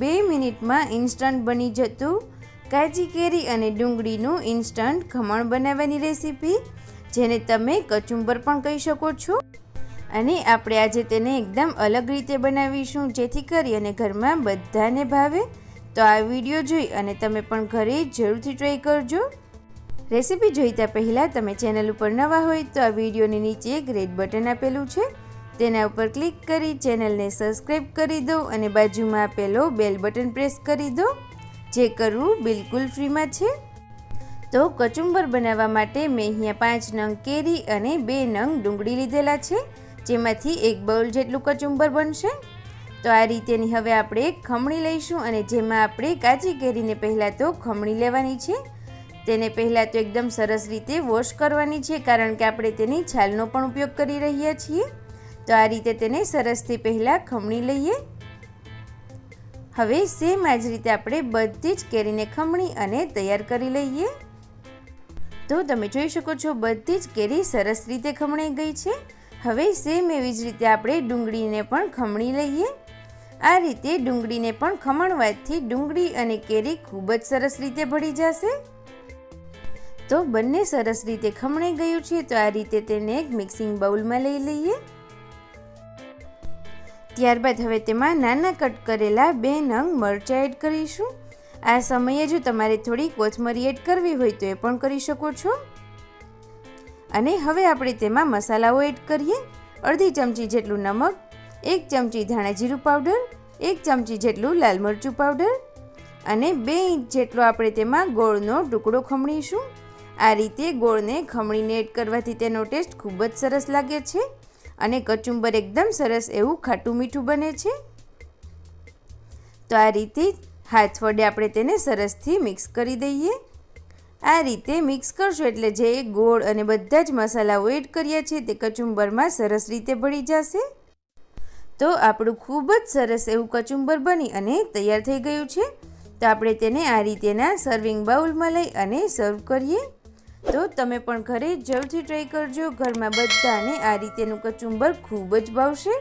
બે મિનિટમાં ઇન્સ્ટન્ટ બની જતું. કાચી કેરી અને ડુંગળીનું ઇન્સ્ટન્ટ ખમણ બનાવવાની રેસીપી, જેને તમે કચુંબર પણ કહી શકો છો. અને આપણે આજે તેને એકદમ અલગ રીતે બનાવીશું, જેથી કરી અને ઘરમાં બધાને ભાવે. તો આ વીડિયો જોઈ અને તમે પણ ઘરે જરૂરથી ટ્રાય કરજો. રેસીપી જોઈતા પહેલાં તમે ચેનલ ઉપર નવા હોય તો આ વિડીયોની નીચે એક રેડ બટન આપેલું છે. તેના ઉપર ક્લિક કરી ચેનલને સબસ્ક્રાઈબ કરી દો અને બાજુમાં આપેલો બેલ બટન પ્રેસ કરી દો, જે કરવું બિલકુલ ફ્રીમાં છે. તો કચુંબર બનાવવા માટે મેં અહીંયા પાંચ નંગ કેરી અને બે નંગ ડુંગળી લીધેલા છે, જેમાંથી એક બાઉલ જેટલું કચુંબર બનશે. તો આ રીતેની હવે આપણે ખમણી લઈશું અને જેમાં આપણે કાચી કેરીને પહેલાં તો ખમણી લેવાની છે. તેને પહેલાં તો એકદમ સરસ રીતે વોશ કરવાની છે, કારણ કે આપણે તેની છાલનો પણ ઉપયોગ કરી રહ્યા છીએ. તો આ રીતે તેને સરસથી પહેલાં ખમણી લઈએ. હવે સેમ આ જ રીતે આપણે બધી જ કેરીને ખમણી અને તૈયાર કરી લઈએ. તો તમે જોઈ શકો છો બધી જ કેરી સરસ રીતે ખમણાઈ ગઈ છે. હવે સેમ એવી જ રીતે આપણે ડુંગળીને પણ ખમણી લઈએ. આ રીતે ડુંગળીને પણ ખમણવાથી ડુંગળી અને કેરી ખૂબ જ સરસ રીતે ભળી જશે. તો બંને સરસ રીતે ખમણાઈ ગયું છે, તો આ રીતે તેને એક મિક્સિંગ બાઉલમાં લઈ લઈએ. ત્યારબાદ હવે તેમાં નાના કટ કરેલા બે નંગ મરચાં એડ કરીશું. આ સમયે જો તમારે થોડી કોથમરી એડ કરવી હોય તો એ પણ કરી શકો છો. અને હવે આપણે તેમાં મસાલાઓ એડ કરીએ. અડધી ચમચી જેટલું નમક, એક ચમચી ધાણા જીરું પાવડર, એક ચમચી જેટલું લાલ મરચું પાવડર અને બે ઇંચ જેટલો આપણે તેમાં ગોળનો ટુકડો ખમણીશું. આ રીતે ગોળને ખમણીને એડ કરવાથી તેનો ટેસ્ટ ખૂબ જ સરસ લાગે છે. અને કચુંબર એકદમ સરસ એવું ખાટું મીઠું બને છે. તો આ રીતે હાથ વડે આપણે તેને સરસથી મિક્સ કરી દઈએ. આ રીતે મિક્સ કરશો એટલે જે ગોળ અને બધા જ મસાલાઓ એડ કર્યા છે તે કચુંબરમાં સરસ રીતે ભળી જશે. તો આપણું ખૂબ જ સરસ એવું કચુંબર બની અને તૈયાર થઈ ગયું છે. તો આપણે તેને આ રીતેના સર્વિંગ બાઉલમાં લઈ અને સર્વ કરીએ. તો તમે પણ ઘરે જરૂરથી ટ્રાય કરજો. ઘરમાં બધાને આ રીતેનું કચુંબર ખૂબ જ ભાવશે.